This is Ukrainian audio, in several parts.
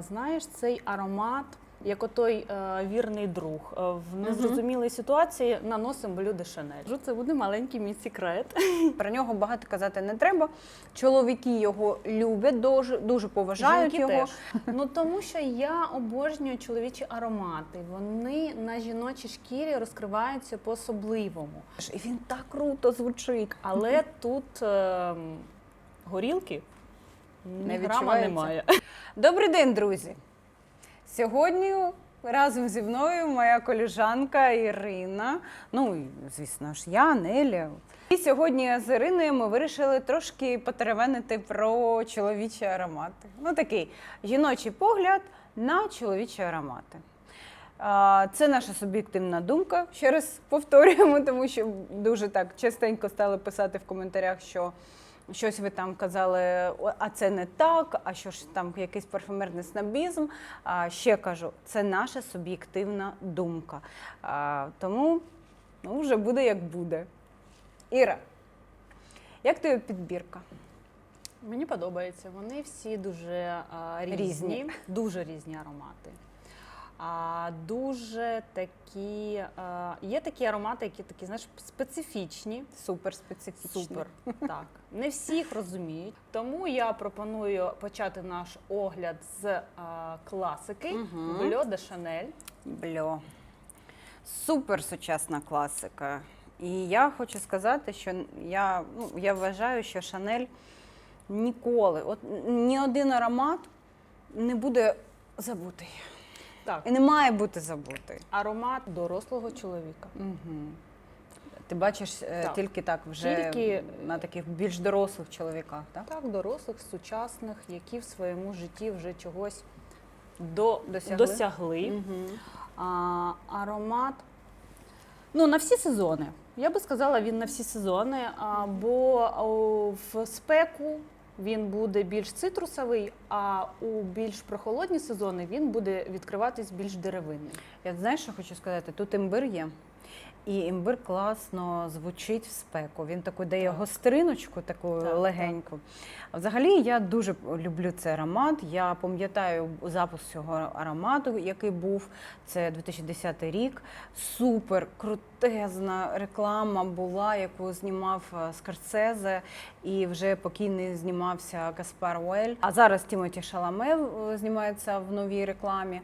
Знаєш, цей аромат, як отой е, вірний друг, е, в незрозумілій ситуації наносимо блю де Шанель. Це буде маленький мій секрет. Про нього багато казати не треба. Чоловіки його люблять, дуже, дуже поважають Жінки його. теж. Ну тому що я обожнюю чоловічі аромати. Вони на жіночій шкірі розкриваються по-особливому. І він так круто звучить. Але тут е, горілки Не відчувається? немає. Добрий день, друзі! Сьогодні разом зі мною моя коліжанка Ірина. Ну, і, звісно ж, я, Неля. І сьогодні з Іриною ми вирішили трошки потеревенити про чоловічі аромати. Ну, такий жіночий погляд на чоловічі аромати. Це наша суб'єктивна думка. Ще раз повторюємо, тому що дуже так частенько стали писати в коментарях, що щось ви там казали, а це не так, а що ж там якийсь парфюмерний снобізм. А ще кажу, це наша суб'єктивна думка. А, тому ну, вже буде як буде. Іра, як тобі підбірка? Мені подобається. Вони всі дуже а, різні, Різні. дуже різні аромати. А, дуже такі. А, є такі аромати, які такі, знаєш, специфічні. Супер специфічний. Супер. Так. Не всі їх розуміють. Тому я пропоную почати наш огляд з а, класики Мгм. Бльо де Шанель. Бльо. Супер сучасна класика. І я хочу сказати, що я, ну, я вважаю, що Шанель ніколи, от ні один аромат не буде забутий. Так. І не має бути забутий. Аромат дорослого чоловіка. Угу. Ти бачиш е, Так. тільки так вже Тільки- на таких більш дорослих чоловіках, так? Так, дорослих, сучасних, які в своєму житті вже чогось до, Досягли. досягли. Угу. А, аромат. Ну, на всі сезони. Я би сказала, він на всі сезони, бо в спеку він буде більш цитрусовий, а у більш прохолодні сезони він буде відкриватись більш деревинним. Я знаєш, що хочу сказати? Тут імбир є. І імбир класно звучить в спеку. Він таку дає Так. гостриночку, таку Так, легеньку. А взагалі я дуже люблю цей аромат. Я пам'ятаю запуск цього аромату, який був. Це 2010 рік. Супер крутезна реклама була, яку знімав е, Скорсезе, і вже покійний знімався Каспар Уель. А зараз Тімоті Шаламе е, знімається в новій рекламі.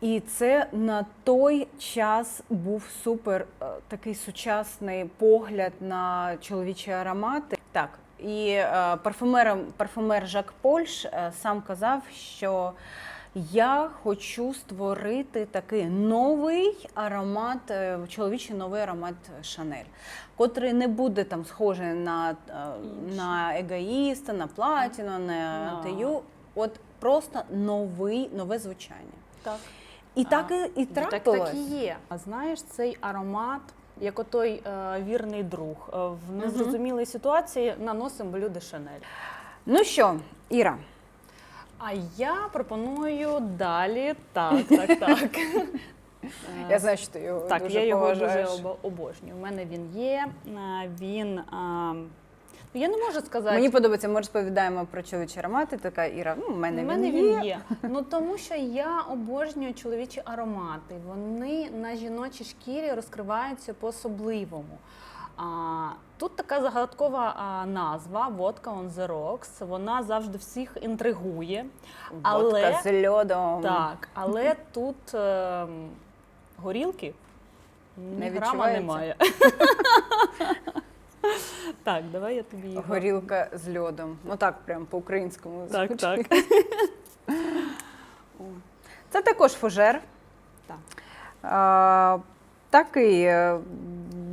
І це на той час був супер е, такий сучасний погляд на чоловічі аромати. Так, і е, парфумер, парфумер Жак Польш е, сам казав, що я хочу створити такий новий аромат, чоловічий новий аромат Шанель, котрий не буде там схожий на, на егоїста, на платіну, на Да. тею. От просто новий, нове звучання. Так. І так і, і трапилось. так і є. А знаєш, цей аромат, як отой е, вірний друг, е, в незрозумілій ситуації наносимо блюде Шанель. Ну що, Іра, А я пропоную далі. Так, так, так. я знаю, що ти його Так, дуже я його поважаєш. дуже обо- обожнюю. У мене він є. е, Він. а, ну, Я не можу сказати. Мені подобається, ми розповідаємо про чоловічі аромати. Така Іра, ну, в мене, мене він, він є. є. Ну тому що я обожнюю чоловічі аромати. Вони на жіночій шкірі розкриваються по-особливому. А, тут така загадкова а, назва Водка on the rocks. Вона завжди всіх інтригує. Але- Водка з льодом. Так, але тут е, горілки Не грама немає. так, давай я тобі його. Горілка з льодом. Ну так, прям по-українському. Так, так. Це також фужер. Так. А, такий е,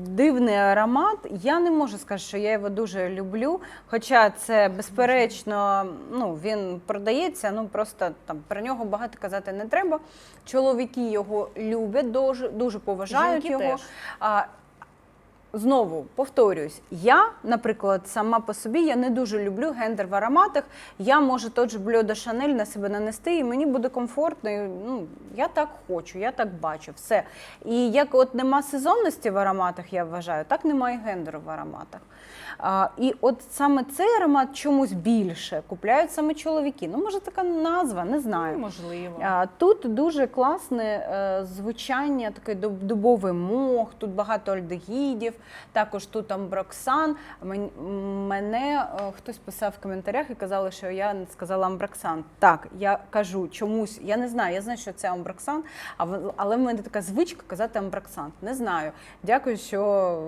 дивний аромат. Я не можу сказати, що я його дуже люблю. Хоча це безперечно, ну він продається, ну просто там про нього багато казати не треба. Чоловіки його люблять, дуже, дуже поважають Жінки його. теж. Знову повторюсь, я, наприклад, сама по собі я не дуже люблю гендер в ароматах. Я можу тот же блюдо Шанель на себе нанести, і мені буде комфортно. і, Ну, я так хочу, я так бачу, все. І як от нема сезонності в ароматах, я вважаю, так немає гендеру в ароматах. А, і от саме цей аромат чомусь більше купляють саме чоловіки. Ну, може, така назва, не знаю. Можливо. А, Тут дуже класне е, звучання, такий дуб- дубовий мох, тут багато альдегідів, також тут амброксан. Мен- Мене е, хтось писав в коментарях і казали, що я сказала амброксан. Так, я кажу чомусь, я не знаю, я знаю, що це амброксан, але в мене така звичка казати амброксан. Не знаю. Дякую, що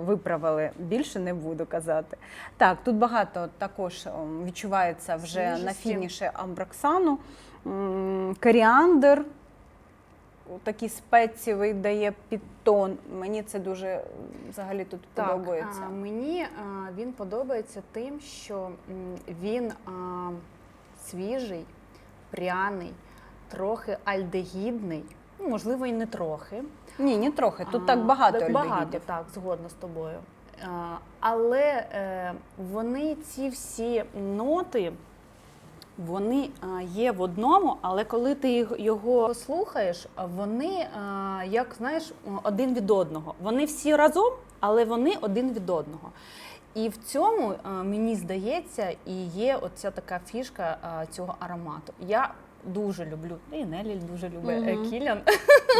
виправили. Більше не буду казати. Так, тут багато також ем, відчувається вже на Свіжості. фініші амброксану. М, Коріандр, такий спецієвий дає підтон. Мені це дуже взагалі тут Так, подобається. а, мені а, він подобається тим, що він а, свіжий, пряний, трохи альдегідний. Ну, можливо, і не трохи. Ні, не трохи. Тут А, так багато так багато, так, згодна з тобою. А, Але е, вони ці всі ноти. Вони а, є в одному, але коли ти його слухаєш, вони а, як знаєш один від одного. Вони всі разом, але вони один від одного. І в цьому мені здається, і є оця така фішка цього аромату. Я дуже люблю, і Нелі дуже любить е, Кілян.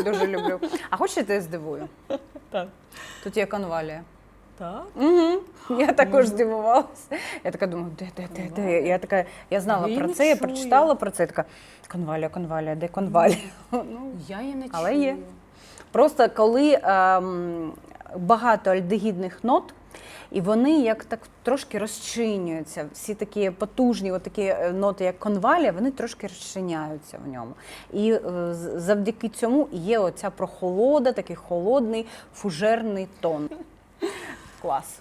Дуже люблю. А хочеш я тебе здивую? Так. Тут є конвалія. Так. Угу. Я також здивувалася. Я така думаю, де, де, де, де? Я така, я знала Я про це, я прочитала про це. Я така, конвалія, конвалія, де конвалія? Ну, Я її не Але чую. є. Просто коли ем, багато альдегідних нот, і вони як так трошки розчинюються. Всі такі потужні, от такі е, ноти, як конвалія, вони трошки розчиняються в ньому. І е, з- завдяки цьому і є оця прохолода, такий холодний фужерний тон. Клас.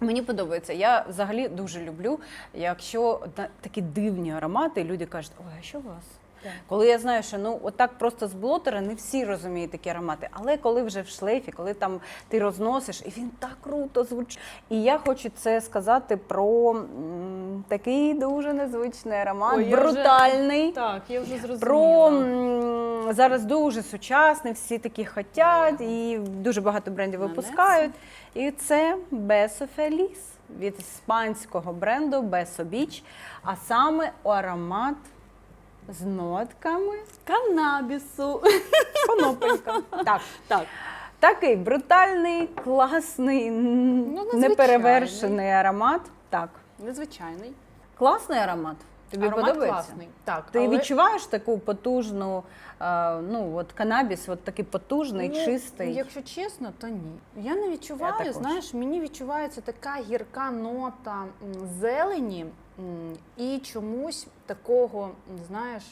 Мені подобається. Я взагалі дуже люблю, якщо та- такі дивні аромати, люди кажуть, ой, а що у вас? Коли я знаю, що ну отак просто з блотера не всі розуміють такі аромати, але коли вже в шлейфі, коли там ти розносиш, і він так круто звучить. І я хочу це сказати про м, такий дуже незвичний аромат, Ой, я вже- брутальний. Так, я вже зрозуміла. Про м, зараз дуже сучасний, всі такі хотять, і дуже багато брендів випускають. І це Beso Feliz від іспанського бренду Beso Beach, а саме аромат з нотками канабісу. конопелька. Так, Так. такий брутальний, класний, Ну, неперевершений аромат. Так, Незвичайний. класний аромат. Тобі Аромат подобається? класний. Так, Ти але- відчуваєш таку потужну, е, ну от канабіс, от такий потужний, Ну, чистий. Якщо чесно, то ні. Я не відчуваю, також. знаєш, мені відчувається така гірка нота зелені і чомусь такого, знаєш,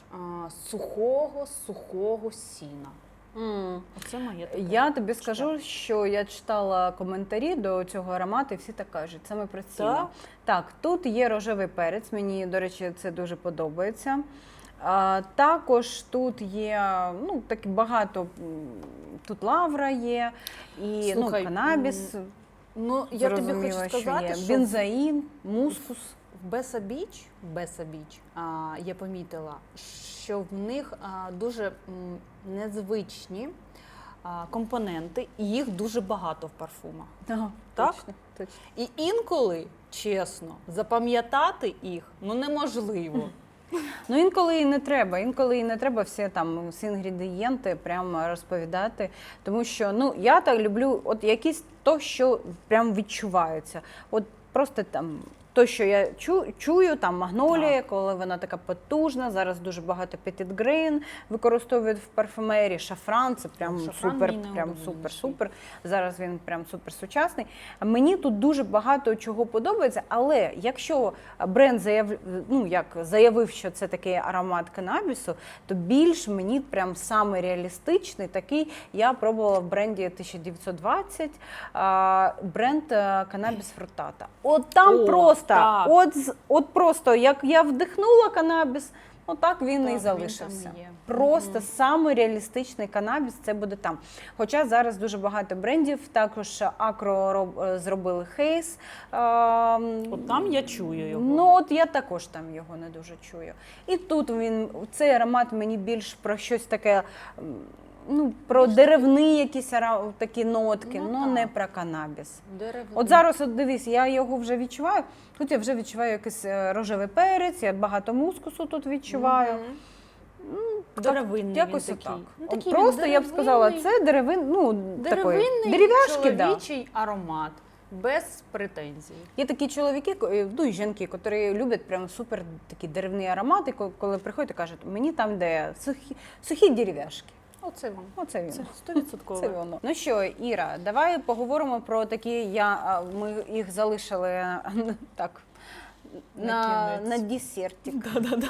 сухого, сухого сіна. М. Оце моє таке. Я тобі скажу, що я читала коментарі до цього аромату, і всі так кажуть, саме про ціну. Так? Так, тут є рожевий перець, мені, до речі, це дуже подобається. А, також тут є ну, так багато, тут лавра є, і Слухай, ну, канабіс. Ну, я тобі хочу що сказати, є. що, бензаїн, мускус. В Беса Біч, Беса Біч, а, я помітила, що в них дуже незвичні компоненти, і їх дуже багато в парфумах. Ага, Так? Точно, точно. І інколи, чесно, запам'ятати їх ну неможливо. Ну інколи і не треба. Інколи і не треба всі там всі інгредієнти прямо розповідати. Тому що ну я так люблю, от якісь то, що прям відчувається. От просто там. То, що я чу, чую, там магнолія, коли вона така потужна. Зараз дуже багато Petit Grain використовують в парфумерії. Шафран це прям Шафран супер, прям супер, супер. Зараз він прям супер сучасний. Мені тут дуже багато чого подобається, але якщо бренд заяв, ну, як заявив, що це такий аромат канабісу, то більш мені прям саме реалістичний такий я пробувала в бренді 1920 бренд е, канабіс фрутата. От там О, просто, так. от, от просто як я вдихнула канабіс. Отак він Так, і залишився. є. Просто Мгм. самий реалістичний канабіс це буде там. Хоча зараз дуже багато брендів, також Акро роб- е, зробили хейс. ем, От там я чую його. Ну от я також там його не дуже чую. І тут він цей аромат мені більш про щось таке. Ну, про деревні якісь ара- такі нотки, Ну, ну, так. не про канабіс. Дерев... От зараз, от дивись, я його вже відчуваю. Тут я вже відчуваю якийсь е, рожевий перець, я багато мускусу тут відчуваю. Мгм. Так, Деревинний Якось він такий. отак. Ну, От такий Просто він я б сказала, деревинний. це деревин, ну, такої, Деревинний дерев'яшки, да. чоловічий аромат, без претензій. Є такі чоловіки, ко- е, ну і жінки, які люблять прям супер такі деревні аромати, ко- коли приходять і кажуть, мені там де сухі, сухі дерев'яшки. Оце вам. Оце він. Це 100%. Це воно. Ну що, Іра, давай поговоримо про такі. Я ми їх залишили так. На На, на десертик. Да-да-да.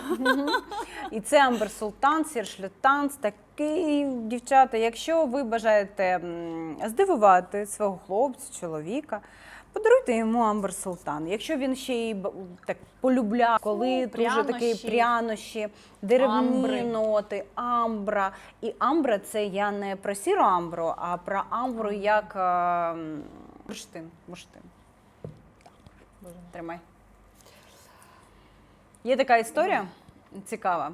І це Амбер Султан, Серж Лютанс. Такий, дівчата, якщо ви бажаєте здивувати свого хлопця, чоловіка, подаруйте йому Амбер Султан. Якщо він ще й так полюбляє, коли дуже такі прянощі. прянощі, деревні Амбри. ноти, амбра. І амбра це я не про сіру амбру, а про амбру як е, бурштин. бурштин. Тримай. Є така історія цікава.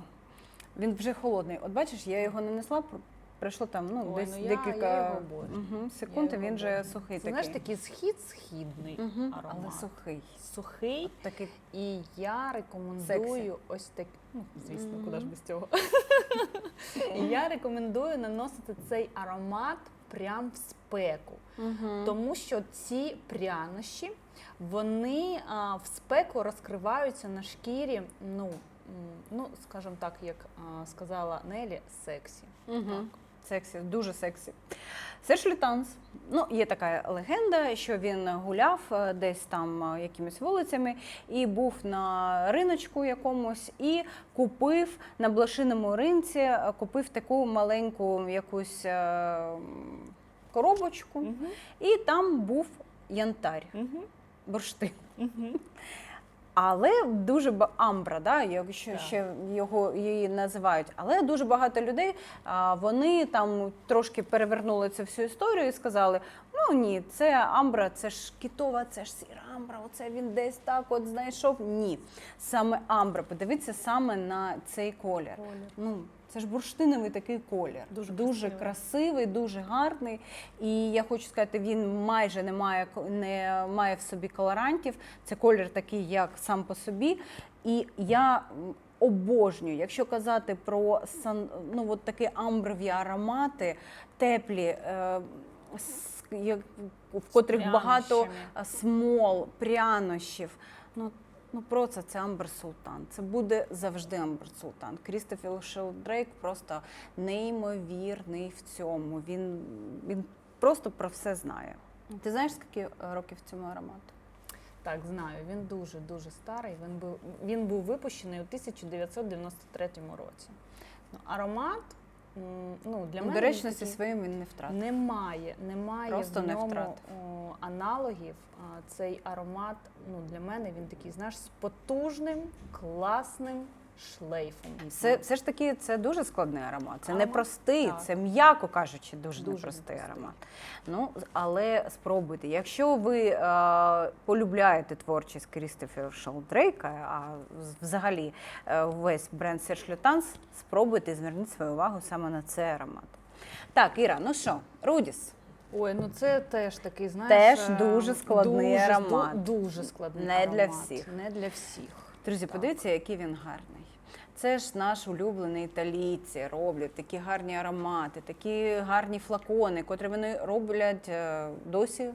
Він вже холодний. От бачиш, я його не несла, пр- пройшло там ну, Ой, десь ну я- декілька я його обожнюю. Мгм, секунд, і Я його він же обожнюю. сухий Це, знаєш, такий. схід східний Мгм, аромат. Але сухий. Сухий. Такий. І я рекомендую Сексі. ось так. Ну, звісно, Мгм. куди ж без цього. І я рекомендую наносити цей аромат прям в спеку. Мгм. Тому що ці прянощі, вони а, в спеку розкриваються на шкірі, ну, м, ну скажімо так, як а, сказала Нелі, сексі. Мгм. Сексі, дуже сексі. Серж Лютанс. Ну, є така легенда, що він гуляв е, десь там е, якимись вулицями і був на риночку якомусь і купив на блошиному ринці, е, купив таку маленьку якусь коробочку, Мгм. і там був янтарь, Мгм. бурштин. Мгм. Але дуже ба- амбра, да, якщо Так. ще його її називають. Але дуже багато людей а, вони там трошки перевернули цю всю історію і сказали: ну ні, це амбра, це ж кітова, це ж сіра амбра. Оце він десь так от знайшов. Ні, саме амбра. Подивіться саме на цей колір. Ну, це ж бурштиновий такий колір. Дуже дуже красивий. дуже гарний. І я хочу сказати, він майже не має не має в собі колорантів. Це колір такий, як сам по собі. І я обожнюю, якщо казати про сан, ну, от такі амброві аромати, теплі. Е, в котрих багато смол, прянощів. Ну, ну просто це Амбер Султан. Це буде завжди Амбер Султан. Крістофер Шелдрейк просто неймовірний в цьому. Він, він просто про все знає. Ти знаєш, скільки е, років цьому аромату? Так, знаю, він дуже дуже старий. Він був він був випущений у 1993 році. Ну, аромат, ну для Ну, мене Доречності такий- своїм він не втратив. немає, немає Просто в не ньому втратив. о, аналогів. А, Цей аромат, ну для мене він такий, знаєш, з потужним, класним шлейфом. Це все ж таки це дуже складний аромат. Це Аромат, непростий, так. це м'яко кажучи, дуже, Дуже непростий аромат. Ну але спробуйте. Якщо ви е, полюбляєте творчість Крістофера Шелдрейка, а взагалі е, весь бренд Серж Лютанс, спробуйте і зверніть свою увагу саме на цей аромат. Так, Іра, ну що, Рудіс. Ой, ну це теж такий, знаєш, Теж е, дуже складний дуже, аромат. Дуже складний Не для всіх. Не для всіх. Друзі, Так. подивіться, який він гарний. Це ж наш улюблений італійці роблять такі гарні аромати, такі гарні флакони, котрі вони роблять е, досі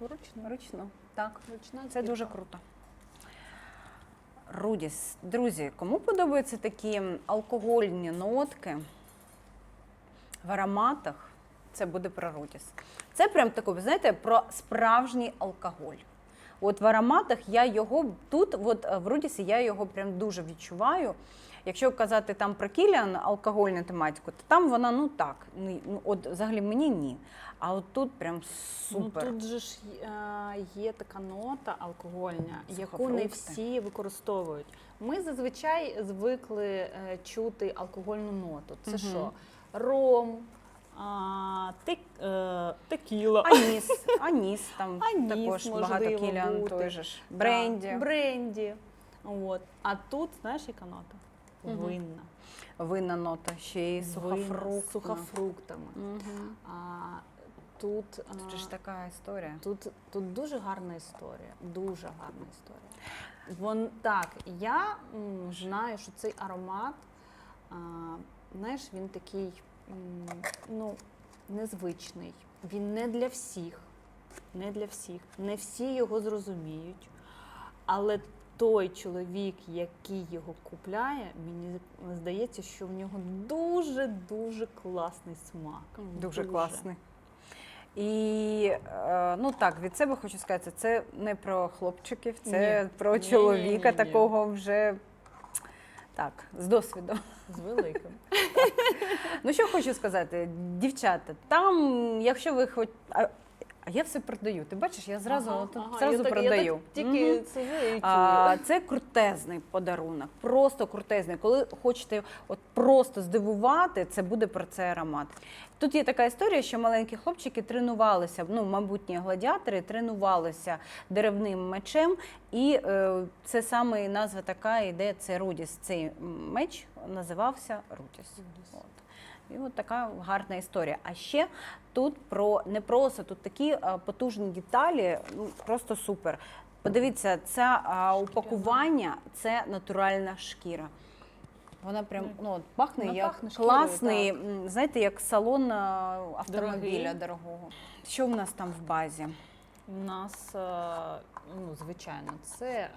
Вручну. ручно. Так, Ручна це збірка. дуже круто. Рудіс, друзі, кому подобаються такі алкогольні нотки в ароматах, це буде про Рудіс. Це прям таке, ви знаєте, про справжній алкоголь. От в ароматах я його тут, от е, в Рудісі, я його прям дуже відчуваю. якщо казати там про Кіліан, алкогольну тематику, то там вона ну так. Ну, ну, от взагалі мені ні. А от тут прям супер. Ну тут же ж е, є така нота алкогольна, яку не всі використовують. Ми зазвичай звикли е, чути алкогольну ноту. Це Мгм. що? Ром, а, тек, е, текіла. Аніс, аніс там Аніс, також багато бути. той же ж. Так, Бренді. бренді. От. А тут, знаєш, яка нота? Мгм. Винна. Винна нота, ще й Винна, сухофруктна. з сухофруктами. Мгм. А, тут, ж така історія. Тут, тут дуже гарна історія. Дуже гарна історія. Вон так, я м, знаю, що цей аромат, а, знаєш, він такий ну, незвичний. Він не для всіх. Не для всіх. Не всі його зрозуміють. Але той чоловік, який його купляє, мені здається, що в нього дуже-дуже класний смак. Дуже класний. І е, ну так, від себе хочу сказати, це не про хлопчиків, це Ні. про Ні-ні-ні-ні. чоловіка такого вже так, з досвідом. З великим. Ну що хочу сказати, дівчата, там, якщо ви хоч. А, я все продаю. Ти бачиш, я зразу, Ага, от, ага, зразу я так- продаю. Я так тільки Мгм. сижу і чую. А, це крутезний подарунок, просто крутезний. Коли хочете от просто здивувати, це буде про цей аромат. Тут є така історія, що маленькі хлопчики тренувалися, ну, майбутні гладіатори тренувалися деревним мечем, і е, це саме і назва така іде, це Рудіс. Цей меч називався Рудіс. От. І от така гарна історія. А ще тут про не просто тут такі е, потужні деталі, ну просто супер. Подивіться, це а, упакування це натуральна шкіра. Вона прям ну, от пахне Вона як пахне шкірою, класний, м, знаєте, як салон а, автомобіля Дорогий. дорогого. Що в нас там в базі? У нас, е, ну, звичайно, це е,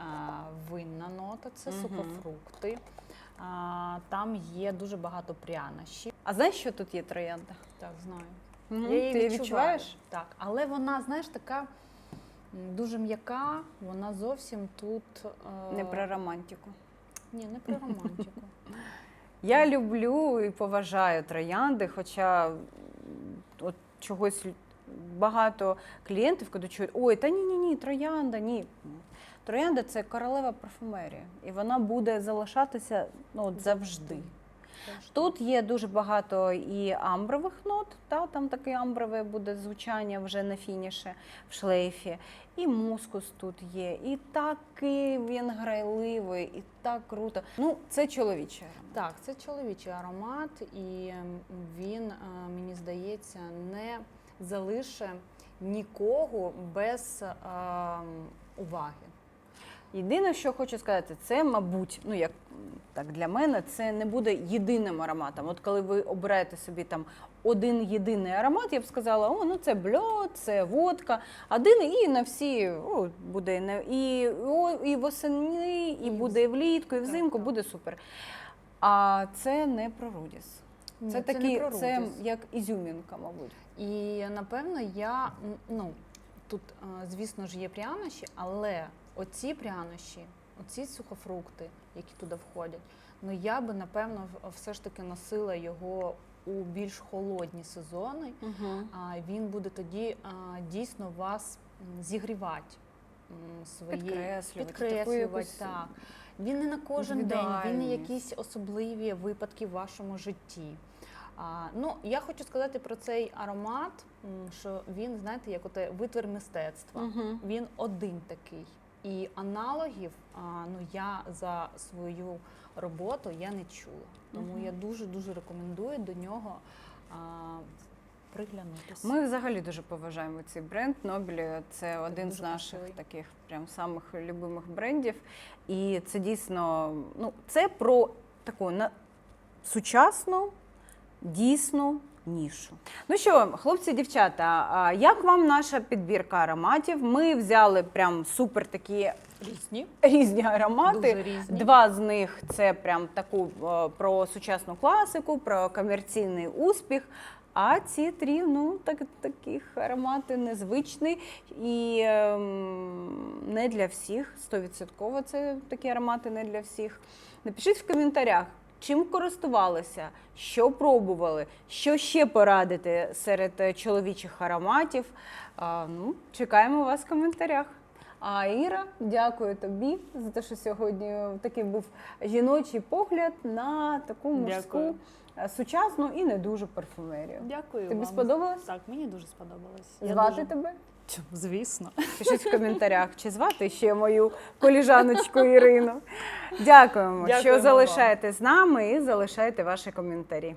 винна нота, це Мгм. сухофрукти. А, Там є дуже багато прянощів. А знаєш, що тут є троянда? Так, знаю. Мгм. Я її Ти відчуваю. відчуваєш? Так, але вона, знаєш, така дуже м'яка, вона зовсім тут. е, Не про романтику. Ні, не про романтику. Я люблю і поважаю троянди, хоча от чогось багато клієнтів, коли чують, ой, та ні, ні, ні, троянда, ні. Троянда це королева парфумерії, і вона буде залишатися ну, от завжди. Тут є дуже багато і амбрових нот, та, там таке амброве буде звучання вже на фініші в шлейфі. І мускус тут є, і такий він грайливий, і так круто. Ну, це чоловічий аромат. Так, це чоловічий аромат, і він, е, мені здається, не залише нікого без е, уваги. Єдине, що хочу сказати, це, мабуть, ну як так для мене, це не буде єдиним ароматом. От коли ви обираєте собі там один єдиний аромат, я б сказала, о, ну це бльот, це водка, один і на всі о, буде і, на- і, о, і восени, і буде і влітку, і взимку, буде супер. А це не про Рудіс. Це не такі, про це як ізюмінка, мабуть. І напевно я ну тут, е, звісно ж, є прянощі, але оці прянощі, оці сухофрукти, які туди входять, ну я би напевно все ж таки носила його у більш холодні сезони. А він буде тоді а, дійсно вас зігрівати свої Підкреслювати, підкреслювати. Так. Він не на кожен день, він не якісь особливі випадки в вашому житті. А, ну, я хочу сказати про цей аромат, що він, знаєте, як оте витвір мистецтва. Мгм. Він один такий. І аналогів ну, я за свою роботу я не чула. Тому Мгм. я дуже-дуже рекомендую до нього приглянутися. Ми взагалі дуже поважаємо цей бренд. Нобілі це один з наших красивий. таких прям самих любимих брендів. І це дійсно ну, це про таку на сучасну, дійсну нішу. Ну що, хлопці, дівчата, як вам наша підбірка ароматів? Ми взяли прям супер такі різні. різні аромати. Дуже різні. Два з них це прям таку е, про сучасну класику, про комерційний успіх. А ці три, ну так, таких аромати незвичні і ем, не для всіх. Стовідсотково це такі аромати не для всіх. Напишіть в коментарях, чим користувалися, що пробували, що ще порадити серед е, чоловічих ароматів. Ну, чекаємо вас в коментарях. А Іра, дякую тобі за те, що сьогодні такий був жіночий погляд на таку мужську, Дякую. е, сучасну і не дуже парфумерію. Дякую. Тобі вам. сподобалось? Так, мені дуже сподобалось. Я Звати дуже- тебе? Звісно. Пишіть в коментарях, чи звати ще мою коліжаночку Ірину. Дякуємо, що залишаєте залишаєте з нами і залишаєте ваші коментарі.